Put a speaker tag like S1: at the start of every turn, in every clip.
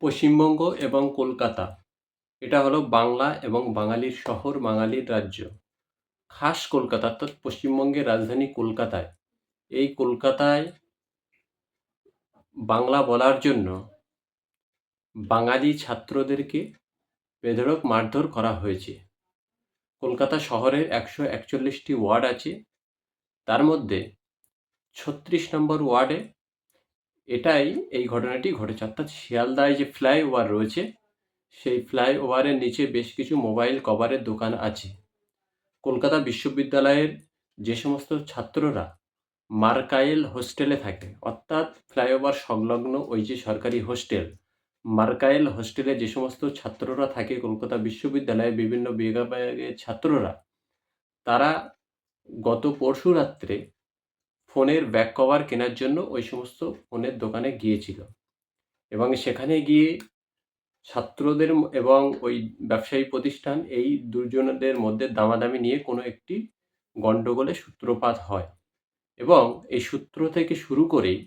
S1: পশ্চিমবঙ্গ এবং কলকাতা। এটা হলো বাংলা এবং বাঙালির শহর, বাঙালির রাজ্য। খাস কলকাতা, অর্থাৎ পশ্চিমবঙ্গের রাজধানী কলকাতায়। এই কলকাতায় বাংলা বলার জন্য বাঙালি ছাত্রদেরকে বেধড়ক মারধর করা হয়েছে। কলকাতা শহরের একশো একচল্লিশটি ওয়ার্ড আছে। তার মধ্যে ছত্রিশ নম্বর ওয়ার্ডে এটাই এই ঘটনাটি ঘটেছে। অর্থাৎ শিয়ালদায় যে ফ্লাইওভার রয়েছে, সেই ফ্লাইওভারের নিচে বেশ কিছু মোবাইল কভারের দোকান আছে। কলকাতা বিশ্ববিদ্যালয়ের যে সমস্ত ছাত্ররা মার্কাইল হোস্টেলে থাকে, অর্থাৎ ফ্লাইওভার সংলগ্ন ওই যে সরকারি হোস্টেল, মার্কাইল হোস্টেলে যে সমস্ত ছাত্ররা থাকে কলকাতা বিশ্ববিদ্যালয়ে বিভিন্ন বিভাগের ছাত্ররা, তারা গত পরশু রাত্রে ফোনের ব্যাক কভার কেনার জন্য ওই সমস্ত ফোনের দোকানে গিয়েছিল। এবং সেখানে গিয়ে ছাত্রদের এবং ওই ব্যবসায়ী প্রতিষ্ঠান এই দুজনদের মধ্যে দামাদামি নিয়ে কোনো একটি গণ্ডগোলের সূত্রপাত হয়। এবং এই সূত্র থেকে শুরু করেই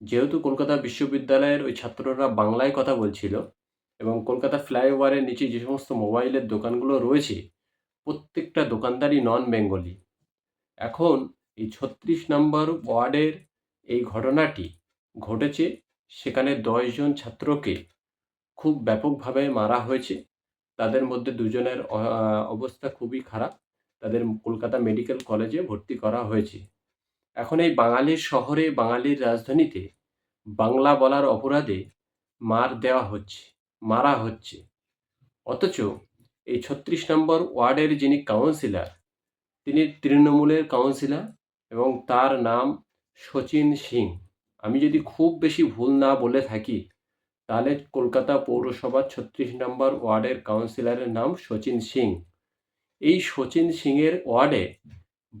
S1: যেহেতু কলকাতা বিশ্ববিদ্যালয়ের ওই ছাত্ররা বাংলায় কথা বলছিল এবং কলকাতা ফ্লাইওভারের নিচে যে সমস্ত মোবাইলের দোকানগুলো রয়েছে, প্রত্যেকটা দোকানদারই নন বেঙ্গলি এখন এই ছত্রিশ নম্বর ওয়ার্ডের এই ঘটনাটি ঘটেছে। সেখানে দশজন ছাত্রকে খুব ব্যাপকভাবে মারা হয়েছে। তাদের মধ্যে দুজনের অবস্থা খুবই খারাপ। তাদের কলকাতা মেডিকেল কলেজে ভর্তি করা হয়েছে। এখন এই বাঙালির শহরে, বাঙালির রাজধানীতে বাংলা বলার অপরাধে মার দেওয়া হচ্ছে, মারা হচ্ছে। অথচ এই ছত্রিশ নম্বর ওয়ার্ডের যিনি কাউন্সিলর তিনি তৃণমূলের কাউন্সিলর এবং তার নাম শচীন সিং। আমি যদি খুব বেশি ভুল না বলে থাকি, তাহলে কলকাতা পৌরসভার ছত্রিশ নম্বর ওয়ার্ডের কাউন্সিলরের নাম শচীন সিং। এই শচীন সিংয়ের ওয়ার্ডে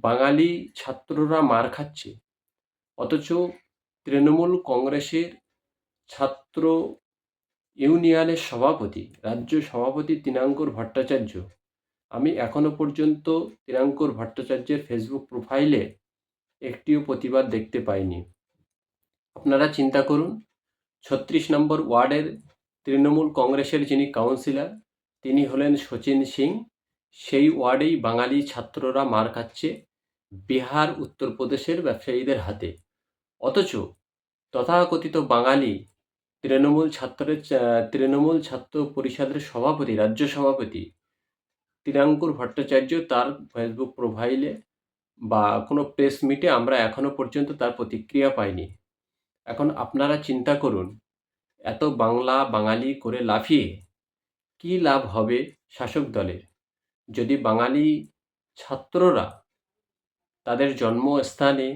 S1: বাঙালি ছাত্ররা মার খাচ্ছে। অথচ তৃণমূল কংগ্রেসের ছাত্র ইউনিয়নের সভাপতি, রাজ্য সভাপতি তিনাঙ্কুর ভট্টাচার্য। আমি এখনও পর্যন্ত তিনাঙ্কুর ভট্টাচার্যের ফেসবুক প্রোফাইলে একটিও প্রতিবাদ দেখতে পাইনি। আপনারা চিন্তা করুন, ছত্রিশ নম্বর ওয়ার্ডের তৃণমূল কংগ্রেসের যিনি কাউন্সিলর, তিনি হলেন শচীন সিং। সেই ওয়ার্ডেই বাঙালি ছাত্ররা মার খাচ্ছে বিহার, উত্তরপ্রদেশের ব্যবসায়ীদের হাতে। অথচ তথাকথিত বাঙালি তৃণমূল ছাত্রের তৃণমূল ছাত্র পরিষদের সভাপতি, রাজ্য সভাপতি তিরাঙ্কুর ভট্টাচার্য তার ফেসবুক প্রোফাইলে বা কোনো প্রেস মিটে আমরা এখনও পর্যন্ত তার প্রতিক্রিয়া পাইনি। এখন আপনারা চিন্তা করুন, এত বাংলা বাঙালি করে লাফিয়ে কী লাভ হবে শাসক দলের? যদি বাঙালি ছাত্ররা তাদের জন্মস্থানে,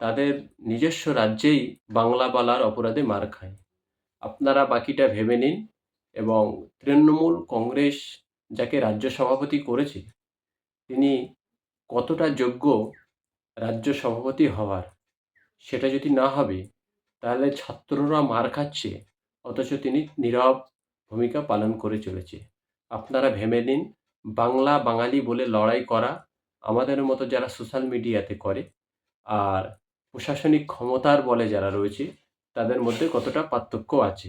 S1: তাদের নিজস্ব রাজ্যেই বাংলা বলার অপরাধে মার খায়। আপনারা বাকিটা ভেবে নিন এবং তৃণমূল কংগ্রেস যাকে রাজ্য সভাপতি করেছে, তিনি কতটা যোগ্য রাজ্য সভাপতি হওয়ার? সেটা যদি না হবে, তাহলে ছাত্ররা মার খাচ্ছে, অথচ তিনি নীরব ভূমিকা পালন করে চলেছে। আপনারা ভেবে নিন, বাংলা বাঙালি বলে লড়াই করা আমাদের মতো যারা সোশ্যাল মিডিয়াতে করে, আর প্রশাসনিক ক্ষমতার বলে যারা রয়েছে, তাদের মধ্যে কতটা পার্থক্য আছে?